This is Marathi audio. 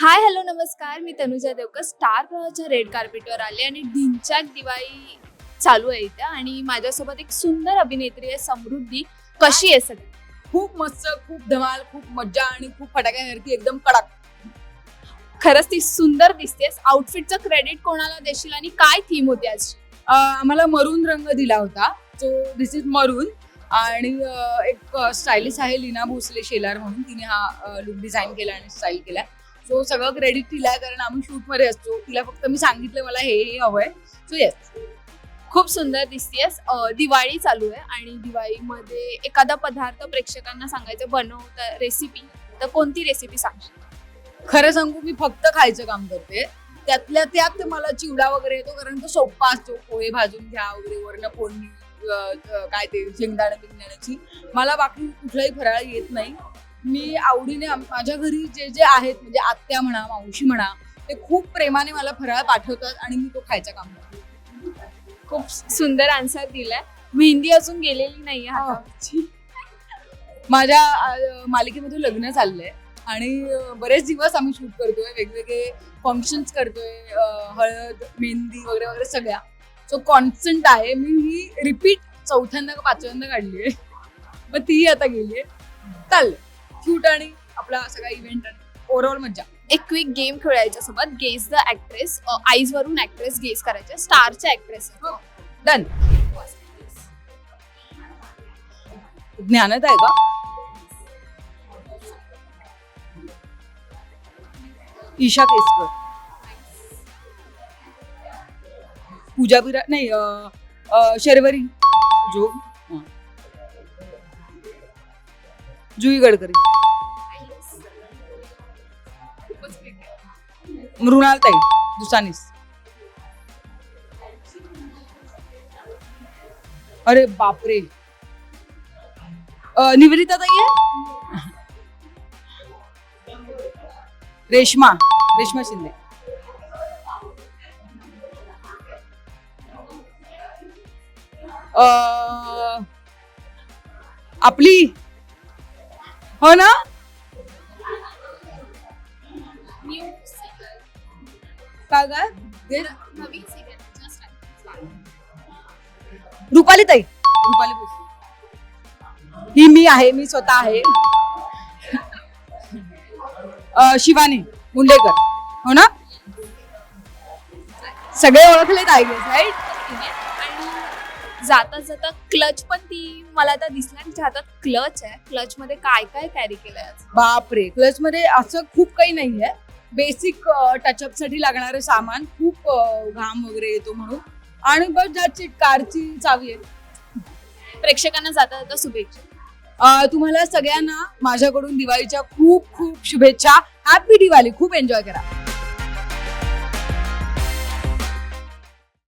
हाय हॅलो नमस्कार. मी तनुजा देवकर स्टार प्रवाहच्या रेड कार्पेटवर आले आणि ढिंच्याक दिवाळी चालू आहे इथे आणि माझ्यासोबत एक सुंदर अभिनेत्री आहे समृद्धी. कशी आहे सगळी? खूप मस्त खूप धमाल खूप मज्जा आणि खूप फटाक्यासारखी एकदम कडक. खरंच ती सुंदर दिसतेस आउटफिटचं क्रेडिट कोणाला देशील आणि काय थीम होती आज अं, आम्हाला मरून रंग दिला होता. सो दिस इज मरून आणि अं, एक स्टायलिस्ट आहे लीना भोसले शेलार म्हणून. तिने हा लुक डिझाईन केला आणि स्टाईल केला. सो सगळं क्रेडिट तिला आहे कारण आम्ही शूटमध्ये असतो. तिला फक्त मी सांगितलं मला हे हे हवंय. सो येस खूप सुंदर दिसतेस दिवाळी चालू आहे आणि दिवाळीमध्ये एखादा पदार्थ प्रेक्षकांना सांगायचं बनवता रेसिपी तर कोणती रेसिपी सांगशील? खरं सांगू मी फक्त खायचं काम करते. त्यातल्या त्यात मला चिवडा वगैरे येतो कारण तो सोप्पा असतो. पोहे भाजून घ्या वगैरे वरण फोडणी काय ते शेंगदाणे बिंगदाण्याची. मला बाकी कुठलाही फराळ येत नाही. मी आवडीने माझ्या घरी जे जे आहेत म्हणजे आत्या म्हणा मावशी म्हणा ते खूप प्रेमाने मला फराळ पाठवतात आणि मी तो खायचं काम करते. खूप सुंदर आन्सर दिलाय. मेहंदी अजून गेलेली हातावरची. माझ्या अं, मालिकेमध्ये लग्न चाललंय आणि बरेच दिवस आम्ही शूट करतोय वेगवेगळे फंक्शन्स करतोय अं, हळद मेहंदी वगैरे वगैरे सगळ्या. सो कॉन्स्टंट आहे. मी ही रिपीट चौथ्यांदा का पाचव्यांदा काढली आहे मग तीही आता गेली आहे चाललंय शूट आणि आपला सगळा इव्हेंट आणि ओव्हरऑल मज्जा. एक क्विक गेम खेळायच्या सोबत गेस द ऍक्ट्रेस आईज वरून ऍक्ट्रेस गेस करायच्या. स्टारच्या ऍक्ट्रेस डन ज्ञानात आहे का? ईशा केसकर. पूजा बिरा नाही शर्वरी. जो जुई गडकरी. मृणाल ताई दुसानीस. अरे बापरे. अं, निवेदिता ताई आहे? रेश्मा रेश्मा शिंदे. अं, आपली हो ना? का ग? रुपाली ताई. रुपाली ही मी आहे मी स्वतः आहे. शिवानी मुंडेकर. हो ना? सगळे ओळखले आय गेस राईट जाता जाता क्लच पण ती मला आता दिसला तिच्या हातात क्लच आहे. क्लच मध्ये काय काय कॅरी केलंय आज? बापरे! क्लच मध्ये असं खूप काही नाहीये. बेसिक टचअपसाठी लागणारं सामान खूप अं, घाम वगैरे येतो म्हणून. आणि बस ज्याची कारची चावी आहे. प्रेक्षकांना जाता जाता शुभेच्छा. अं, तुम्हाला सगळ्यांना माझ्याकडून दिवाळीच्या खूप खूप शुभेच्छा. हॅपी दिवाळी. खूप एन्जॉय करा.